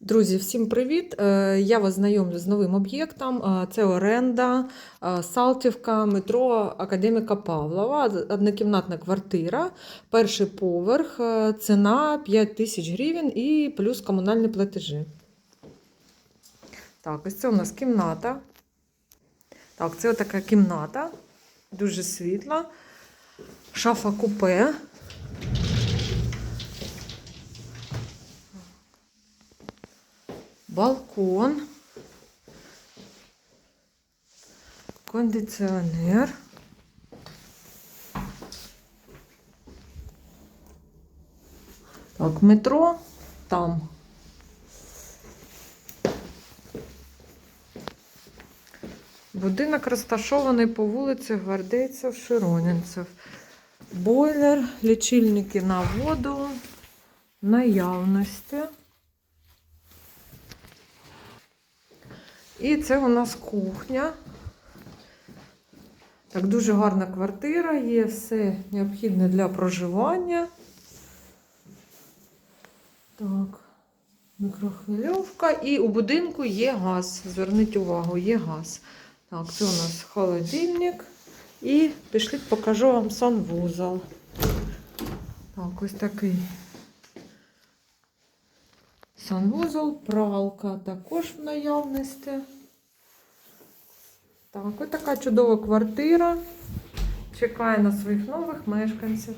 Друзі, всім привіт! Е, Я вас знайомлю з новим об'єктом. Е, Це оренда, е, Салтівка, метро Академіка Павлова, однокімнатна квартира, перший поверх, ціна 5 тисяч гривень і плюс комунальні платежі. Так, ось це у нас кімната. Так, це така кімната, дуже світла, шафа купе. Балкон, кондиціонер. Так, метро там. Будинок розташований по вулиці Гвардейців Широнінцев. Бойлер, лічильники на воду, наявності. І це у нас кухня. Так, дуже гарна квартира, є все необхідне для проживання. Так, мікрохвильовка. І у будинку є газ. Зверніть увагу, є газ. Так, це у нас холодильник. І пішліть, покажу вам санвузол. Так, ось такий санвузол, пралка також в наявності. Так, ось така чудова квартира. Чекає на своїх нових мешканців.